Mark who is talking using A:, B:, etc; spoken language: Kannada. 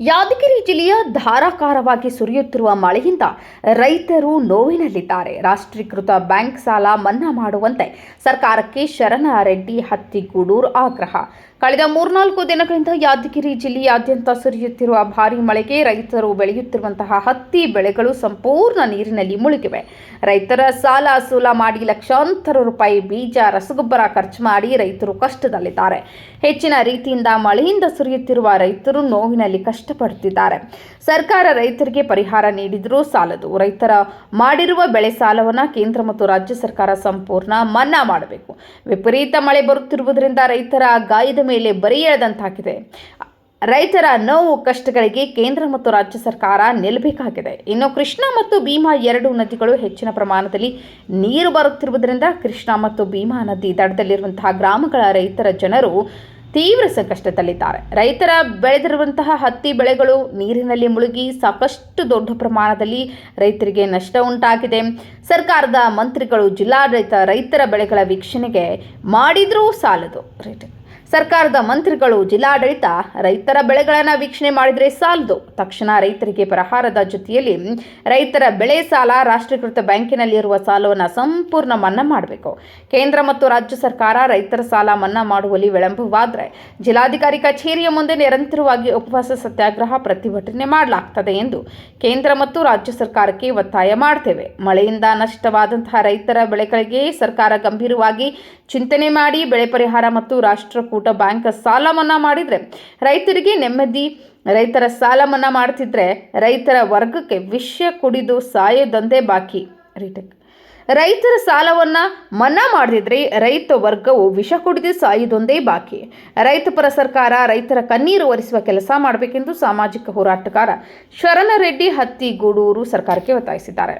A: ಯಾದಗಿರಿ ಜಿಲ್ಲೆಯ ಧಾರಾಕಾರವಾಗಿ ಸುರಿಯುತ್ತಿರುವ ಮಳೆಯಿಂದ ರೈತರು ನೋವಿನಲ್ಲಿದ್ದಾರೆ. ರಾಷ್ಟ್ರೀಕೃತ ಬ್ಯಾಂಕ್ ಸಾಲ ಮನ್ನಾ ಮಾಡುವಂತೆ ಸರ್ಕಾರಕ್ಕೆ ಶರಣ ರೆಡ್ಡಿ ಹತ್ತಿಗೂಡೂರು ಆಗ್ರಹ. ಕಳೆದ ಮೂರ್ನಾಲ್ಕು ದಿನಗಳಿಂದ ಯಾದಗಿರಿ ಜಿಲ್ಲೆಯಾದ್ಯಂತ ಸುರಿಯುತ್ತಿರುವ ಭಾರೀ ಮಳೆಗೆ ರೈತರು ಬೆಳೆಯುತ್ತಿರುವಂತಹ ಹತ್ತಿ ಬೆಳೆಗಳು ಸಂಪೂರ್ಣ ನೀರಿನಲ್ಲಿ ಮುಳುಗಿವೆ. ರೈತರ ಸಾಲ ಸೂಲ ಮಾಡಿ ಲಕ್ಷಾಂತರ ರೂಪಾಯಿ ಬೀಜ, ರಸಗೊಬ್ಬರ ಖರ್ಚು ಮಾಡಿ ರೈತರು ಕಷ್ಟದಲ್ಲಿದ್ದಾರೆ. ಹೆಚ್ಚಿನ ರೀತಿಯಿಂದ ಮಳೆಯಿಂದ ಸುರಿಯುತ್ತಿರುವ ರೈತರು ನೋವಿನಲ್ಲಿ ಕಷ್ಟಪಡುತ್ತಿದ್ದಾರೆ. ಸರ್ಕಾರ ರೈತರಿಗೆ ಪರಿಹಾರ ನೀಡಿದರೂ ಸಾಲದು. ರೈತರ ಮಾಡಿರುವ ಬೆಳೆ ಸಾಲವನ್ನು ಕೇಂದ್ರ ಮತ್ತು ರಾಜ್ಯ ಸರ್ಕಾರ ಸಂಪೂರ್ಣ ಮನ್ನಾ ಮಾಡಬೇಕು. ವಿಪರೀತ ಮಳೆ ಬರುತ್ತಿರುವುದರಿಂದ ರೈತರ ಗಾಯದ ಮೇಲೆ ಬರಿ ಎಳೆದಂತಾಗಿದೆ ರೈತರ ನೋವು, ಕಷ್ಟಗಳಿಗೆ ಕೇಂದ್ರ ಮತ್ತು ರಾಜ್ಯ ಸರ್ಕಾರ ನಿಲ್ಲಬೇಕಾಗಿದೆ. ಇನ್ನು ಕೃಷ್ಣ ಮತ್ತು ಭೀಮಾ ಎರಡು ನದಿಗಳು ಹೆಚ್ಚಿನ ಪ್ರಮಾಣದಲ್ಲಿ ನೀರು ಬರುತ್ತಿರುವುದರಿಂದ ಕೃಷ್ಣ ಮತ್ತು ಭೀಮಾ ನದಿ ದಡದಲ್ಲಿರುವಂತಹ ಗ್ರಾಮಗಳ ರೈತರ ಜನರು ತೀವ್ರ ಸಂಕಷ್ಟದಲ್ಲಿದ್ದಾರೆ. ರೈತರ ಬೆಳೆದಿರುವಂತಹ ಹತ್ತಿ ಬೆಳೆಗಳು ನೀರಿನಲ್ಲಿ ಮುಳುಗಿ ಸಾಕಷ್ಟು ದೊಡ್ಡ ಪ್ರಮಾಣದಲ್ಲಿ ರೈತರಿಗೆ ನಷ್ಟ ಉಂಟಾಗಿದೆ. ಸರ್ಕಾರದ ಮಂತ್ರಿಗಳು, ಜಿಲ್ಲಾಡಳಿತ ರೈತರ ಬೆಳೆಗಳ ವೀಕ್ಷಣೆಗೆ ಮಾಡಿದರೂ ಸಾಲದು. ರೈಟ್ ಸರ್ಕಾರದ ಮಂತ್ರಿಗಳು, ಜಿಲ್ಲಾಡಳಿತ ರೈತರ ಬೆಳೆಗಳನ್ನು ವೀಕ್ಷಣೆ ಮಾಡಿದರೆ ಸಾಲದು. ತಕ್ಷಣ ರೈತರಿಗೆ ಪರಿಹಾರದ ಜೊತೆಯಲ್ಲಿ ರೈತರ ಬೆಳೆ ಸಾಲ ರಾಷ್ಟ್ರೀಕೃತ ಬ್ಯಾಂಕಿನಲ್ಲಿರುವ ಸಾಲವನ್ನು ಸಂಪೂರ್ಣ ಮನ್ನಾ ಮಾಡಬೇಕು. ಕೇಂದ್ರ ಮತ್ತು ರಾಜ್ಯ ಸರ್ಕಾರ ರೈತರ ಸಾಲ ಮನ್ನಾ ಮಾಡುವಲ್ಲಿ ವಿಳಂಬವಾದರೆ ಜಿಲ್ಲಾಧಿಕಾರಿ ಕಚೇರಿಯ ಮುಂದೆ ನಿರಂತರವಾಗಿ ಉಪವಾಸ ಸತ್ಯಾಗ್ರಹ ಪ್ರತಿಭಟನೆ ಮಾಡಲಾಗ್ತದೆ ಎಂದು ಕೇಂದ್ರ ಮತ್ತು ರಾಜ್ಯ ಸರ್ಕಾರಕ್ಕೆ ಒತ್ತಾಯ ಮಾಡ್ತೇವೆ. ಮಳೆಯಿಂದ ನಷ್ಟವಾದಂತಹ ರೈತರ ಬೆಳೆಗಳಿಗೆ ಸರ್ಕಾರ ಗಂಭೀರವಾಗಿ ಚಿಂತನೆ ಮಾಡಿ ಬೆಳೆ ಪರಿಹಾರ ಮತ್ತು ರಾಷ್ಟ್ರಕೂಟ ಬ್ಯಾಂಕ್ ಸಾಲ ಮನ್ನಾ ಮಾಡಿದರೆ ರೈತರಿಗೆ ನೆಮ್ಮದಿ, ರೈತರ ಸಾಲ ಮನ್ನಾ ಮಾಡ್ತಿದ್ರೆ ರೈತರ ವರ್ಗಕ್ಕೆ ವಿಷ ಕುಡಿದು ಸಾಯೋದೊಂದೇ ಬಾಕಿ. ರೀಟೆಕ್. ರೈತರ ಸಾಲವನ್ನು ಮನ್ನಾ ಮಾಡದಿದ್ರೆ ರೈತ ವರ್ಗವು ವಿಷ ಕುಡಿದು ಸಾಯುವುದೊಂದೇ ಬಾಕಿ. ರೈತ ಪರ ಸರ್ಕಾರ ರೈತರ ಕಣ್ಣೀರು ಒರೆಸುವ ಕೆಲಸ ಮಾಡಬೇಕೆಂದು ಸಾಮಾಜಿಕ ಹೋರಾಟಗಾರ ಶರಣರೆಡ್ಡಿ ಹತ್ತಿಗೂಡೂರು ಸರ್ಕಾರಕ್ಕೆ ಒತ್ತಾಯಿಸಿದ್ದಾರೆ.